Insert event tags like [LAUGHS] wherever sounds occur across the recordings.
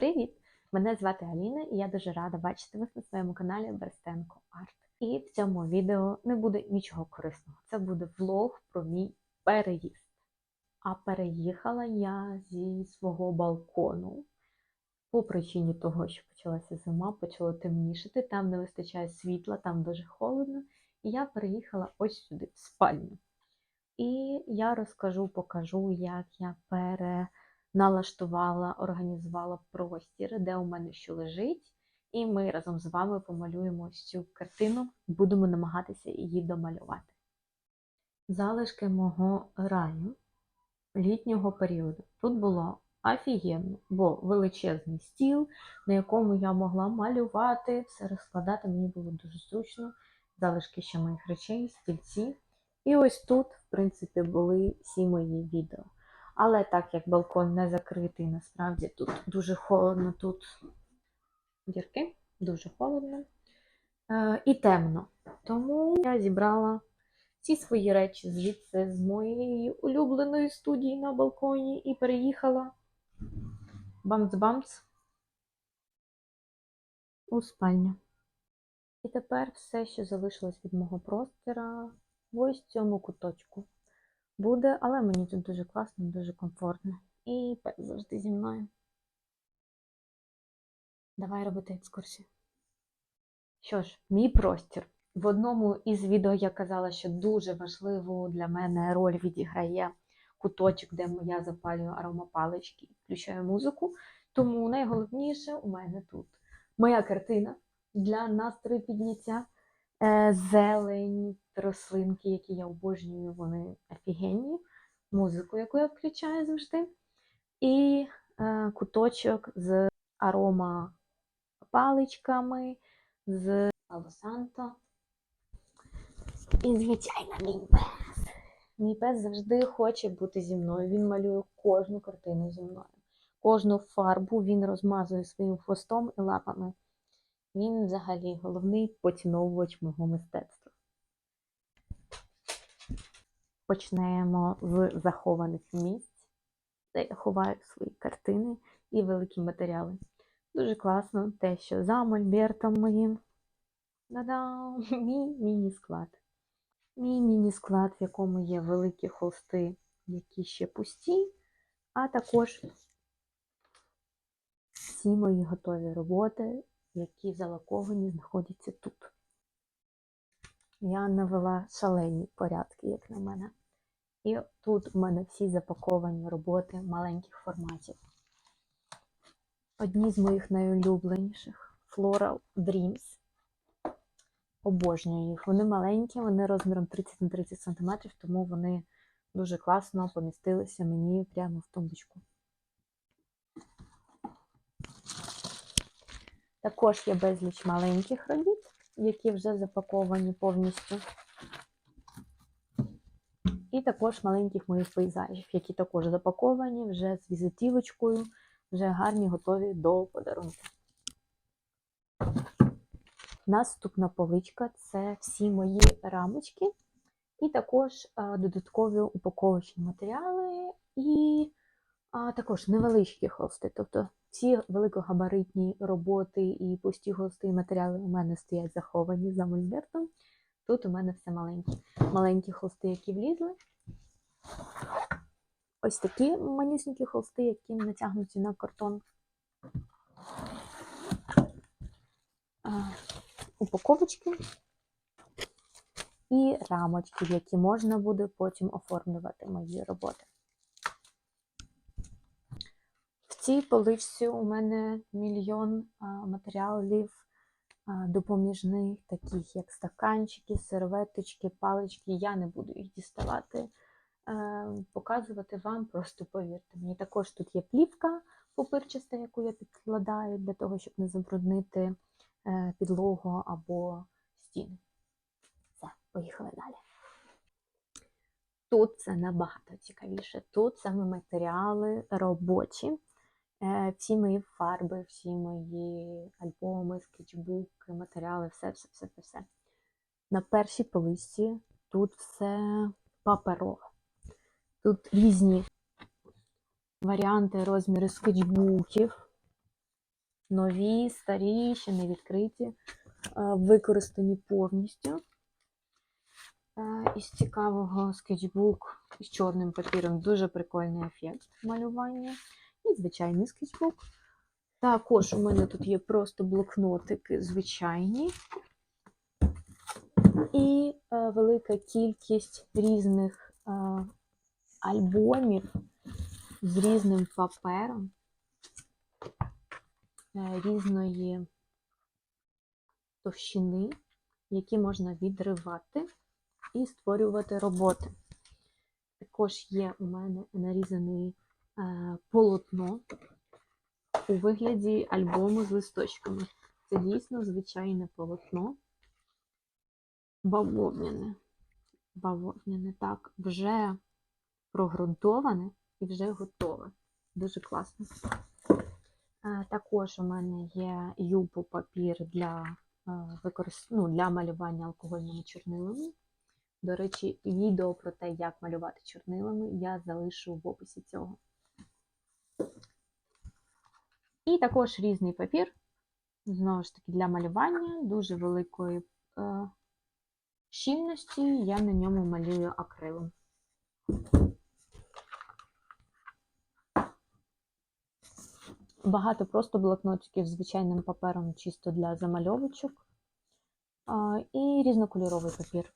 Привіт! Мене звати Аліна і я дуже рада бачити вас на своєму каналі Берстенко Арт. І в цьому відео не буде нічого корисного. Це буде влог про мій переїзд. А переїхала я зі свого балкону по причині того, що почалася зима, почало темнішити, там не вистачає світла, там дуже холодно. І я переїхала ось сюди, в спальню. І я розкажу, покажу, як я переналаштувала, організувала простір, де у мене що лежить. І ми разом з вами помалюємо цю картину, будемо намагатися її домалювати. Залишки мого раю літнього періоду. Тут було офігенно, бо величезний стіл, на якому я могла малювати, все розкладати, мені було дуже зручно. Залишки ще моїх речей, стільці. І ось тут, в принципі, були всі мої відео. Але так як балкон не закритий, насправді тут дуже холодно, тут дірки, дуже холодно е, і темно. Тому я зібрала всі свої речі звідси з моєї улюбленої студії на балконі і переїхала бамц-бамц у спальню. І тепер все, що залишилось від мого простора, в ось цьому куточку буде, але мені тут дуже класно, дуже комфортно. І пес завжди зі мною. Давай робити екскурсію. Що ж, мій простір. В одному із відео я казала, що дуже важливу для мене роль відіграє куточок, де я запалюю аромапалички і включаю музику. Тому найголовніше у мене тут моя картина для настрою підняття, зелень, рослинки, які я обожнюю, вони офігенні, музику, яку я включаю завжди, і е, куточок з арома паличками, з Алосанто. І, звичайно, мій пес. Мій пес завжди хоче бути зі мною. Він малює кожну картину зі мною. Кожну фарбу він розмазує своїм хвостом і лапами. Він взагалі головний поціновувач мого мистецтва. Почнемо з захованих місць, де я ховаю свої картини і великі матеріали. Дуже класно те, що за мольбертом моїм. Да-дам! [LAUGHS] Мій міні-склад. Мій міні-склад, в якому є великі холсти, які ще пусті, а також всі мої готові роботи, які залаковані, знаходяться тут. Я навела шалені порядки, як на мене. І тут у мене всі запаковані роботи маленьких форматів. Одні з моїх найулюбленіших Floral Dreams. Обожнюю їх. Вони маленькі, вони розміром 30 на 30 см, тому вони дуже класно помістилися мені прямо в тумбочку. Також є безліч маленьких робіт, які вже запаковані повністю. І також маленьких моїх пейзажів, які також запаковані вже з візитівочкою, вже гарні, готові до подарунку. Наступна поличка це всі мої рамочки, і також а, додаткові упаковочні матеріали, і а, також невеличкі холсти. Тобто всі великогабаритні роботи і пусті холсти і матеріали у мене стоять заховані за мольбертом. Тут у мене все маленьке. Маленькі холсти, які влізли. Ось такі манюсінькі холсти, які натягнуті на картон. Упаковочки і рамочки, які можна буде потім оформлювати мої роботи. В цій поличці у мене мільйон матеріалів допоміжних, таких як стаканчики, серветочки, палички. Я не буду їх діставати, показувати вам, просто повірте мені. Також тут є плівка пупирчаста, яку я підкладаю для того, щоб не забруднити е, підлогу або стіни. Все, поїхали далі. Тут це набагато цікавіше. Тут саме матеріали робочі. Е, Всі мої фарби, всі мої альбоми, скетчбуки, матеріали, все, все, все, все, все. На першій поличці тут все паперове. Тут різні варіанти, розміри скетчбуків. нові, старі, ще не відкриті, е, використані повністю. Е, Із цікавого скетчбук з чорним папіром дуже прикольний ефект малювання. І звичайний скетчбук. Також у мене тут є просто блокнотики звичайні. І е, велика кількість різних е, альбомів з різним папером, е, різної товщини, які можна відривати і створювати роботи. Також є у мене нарізане е, полотно у вигляді альбому з листочками. Це дійсно звичайне полотно. Бавовняне. Бавовняне, так, вже прогрунтоване і вже готове. Дуже класно. Е, Також у мене є юпу папір для, е, ну, для малювання алкогольними чорнилами. До речі, відео про те, як малювати чорнилами, я залишу в описі цього. І також різний папір, знову ж таки, для малювання, дуже великої е, щільності. Я на ньому малюю акрилом. Багато просто блокнотиків звичайним папером, чисто для замальовочок. А, І різнокольоровий папір.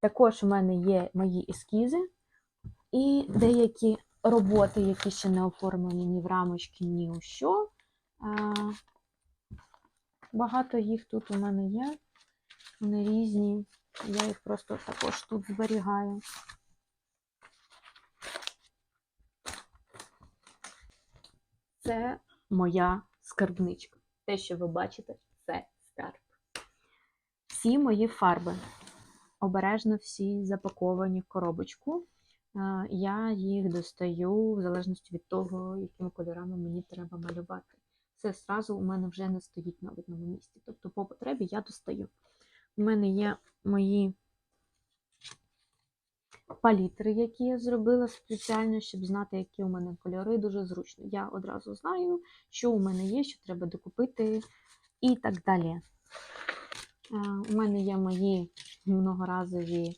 Також у мене є мої ескізи і деякі роботи, які ще не оформлені ні в рамочки, ні у що. Багато їх тут у мене є. Вони різні. Я їх просто також тут зберігаю. Це моя скарбничка. Те, що ви бачите, це скарб. Всі мої фарби. Обережно всі запаковані в коробочку. Я їх достаю в залежності від того, якими кольорами мені треба малювати. Це зразу у мене вже не стоїть на видному місці. Тобто, по потребі я достаю. У мене є мої палітри, які я зробила спеціально, щоб знати, які у мене кольори. Дуже зручно. Я одразу знаю, що у мене є, що треба докупити і так далі. У мене є мої многоразові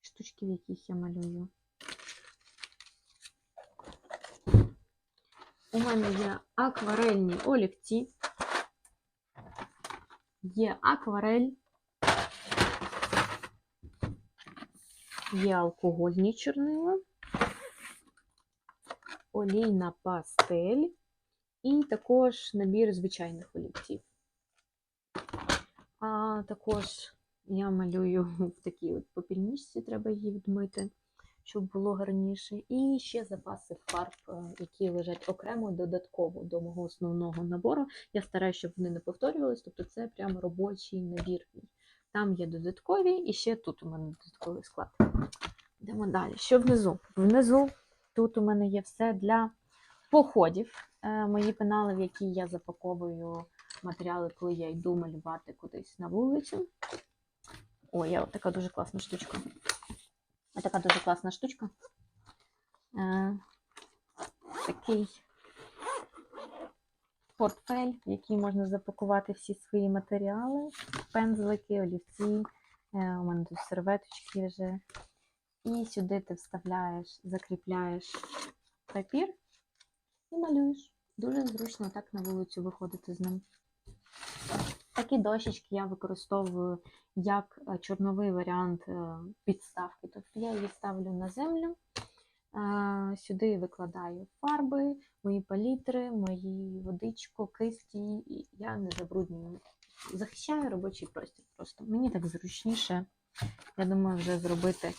штучки, в яких я малюю. У мене є акварельні олівці, є акварель, є алкогольні чорнила, олійна пастель. І також набір звичайних олівців. А також я малюю [LAUGHS] в такій от попільничці, треба її відмити, щоб було гарніше. І ще запаси фарб, е, які лежать окремо додатково до мого основного набору. Я стараюся, щоб вони не повторювались, тобто це прямо робочий набір. Там є додаткові, і ще тут у мене додатковий склад. Йдемо далі. Що внизу? Внизу тут у мене є все для походів. Е, Мої пенали, в які я запаковую матеріали, коли я йду малювати кудись на вулицю. Ой, я така дуже класна штучка. Така дуже класна штучка. Е, такий портфель, в який можна запакувати всі свої матеріали, пензлики, олівці. Е, у мене тут серветочки вже. І сюди ти вставляєш, закріпляєш папір і малюєш. Дуже зручно так на вулицю виходити з ним. Такі дощечки я використовую як е, чорновий варіант е, підставки. Тобто я її ставлю на землю, е, сюди викладаю фарби, мої палітри, мої водичку, кисті, і я не забруднюю. Захищаю робочий простір просто. Мені так зручніше. Я думаю, вже зробити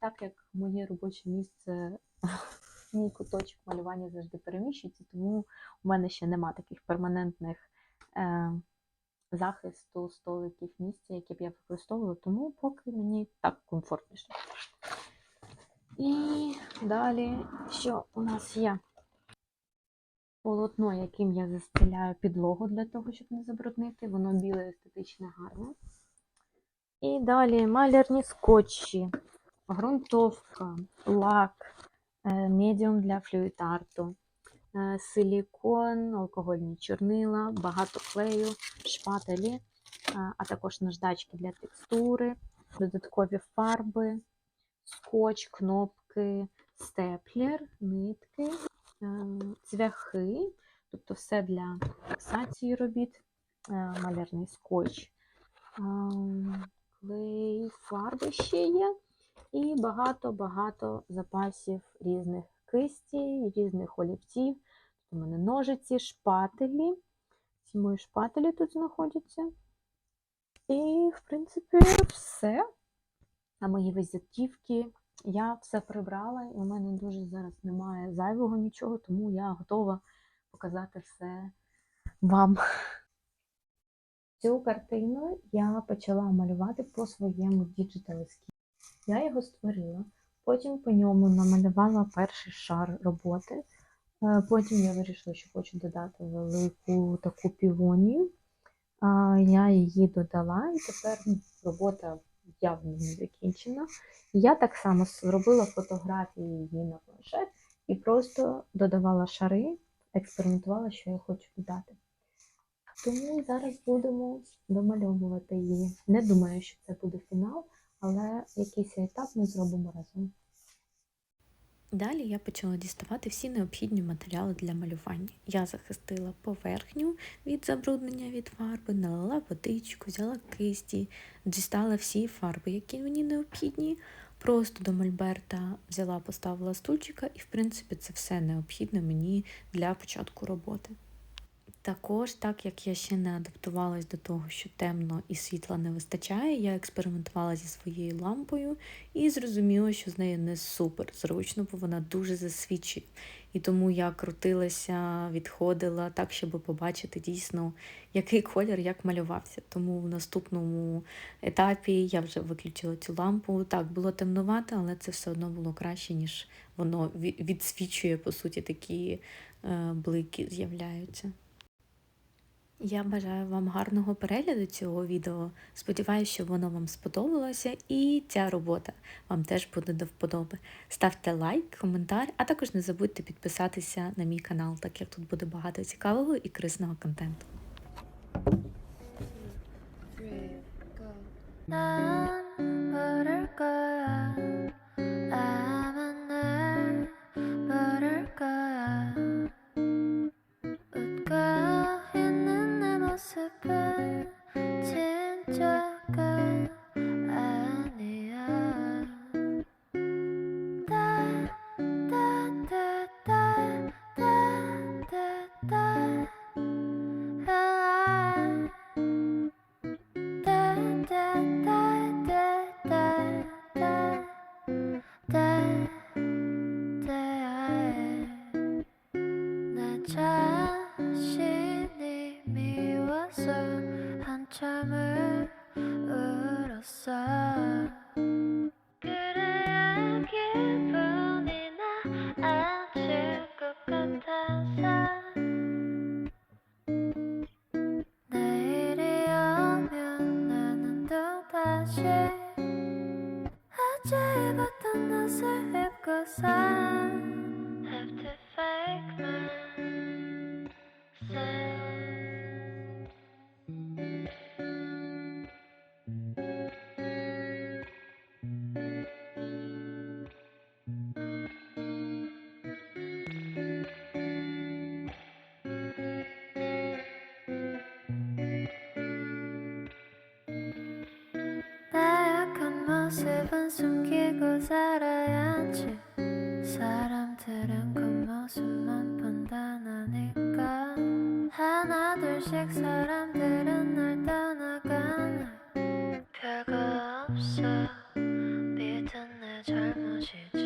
так, як моє робоче місце, [LAUGHS] мій куточок малювання завжди переміщується, тому у мене ще нема таких перманентних захисту столиків місця, які б я використовувала, тому поки мені так комфортніше. І далі, що у нас є? Полотно, яким я застеляю підлогу для того, щоб не забруднити, воно біле, естетичне, гарне. І далі малярні скотчі, ґрунтовка, лак, е, медіум для флюїд-арту, силікон, алкогольні чорнила, багато клею, шпателі, е, а також наждачки для текстури, додаткові фарби, скотч, кнопки, степлер, нитки, е, цвяхи, тобто все для фіксації робіт, е, малярний скотч, е, клей, фарби ще є. І багато-багато запасів різних кистей, різних олівців. У мене ножиці, шпателі. Ці мої шпателі тут знаходяться. І, в принципі, все. А мої візитівки я все прибрала, і у мене дуже зараз немає зайвого нічого, тому я готова показати все вам. Цю картину я почала малювати по своєму діджитал-ескізу. Я його створила, потім по ньому намалювала перший шар роботи. Е, Потім я вирішила, що хочу додати велику таку півонію. Я її додала, і тепер ну, робота явно не закінчена. Я так само зробила фотографії її на планшет і просто додавала шари, експериментувала, що я хочу додати. Тому зараз будемо домальовувати її. Не думаю, що це буде фінал, але якийсь етап ми зробимо разом. Далі я почала діставати всі необхідні матеріали для малювання. Я захистила поверхню від забруднення від фарби, налила водичку, взяла кисті, дістала всі фарби, які мені необхідні. Просто до мольберта взяла, поставила стульчика, і в принципі це все необхідне мені для початку роботи. Також, так як я ще не адаптувалась до того, що темно і світла не вистачає, я експериментувала зі своєю лампою і зрозуміла, що з нею не супер зручно, бо вона дуже засвічує. І тому я крутилася, відходила так, щоб побачити дійсно, який колір як малювався. Тому в наступному етапі я вже виключила цю лампу. Так, було темнувато, але це все одно було краще, ніж воно відсвічує, по суті, такі е, блики з'являються. Я бажаю вам гарного перегляду цього відео. Сподіваюся, що воно вам сподобалося і ця робота вам теж буде до вподоби. Ставте лайк, коментар, а також не забудьте підписатися на мій канал, так як тут буде багато цікавого і корисного контенту. 난모 모습은 숨기고 살아야지. 사람들은 겉모습만 판단하니까. 하나 둘씩 사람들은 날 떠나가네 별거 없어. 믿은 내 잘못이지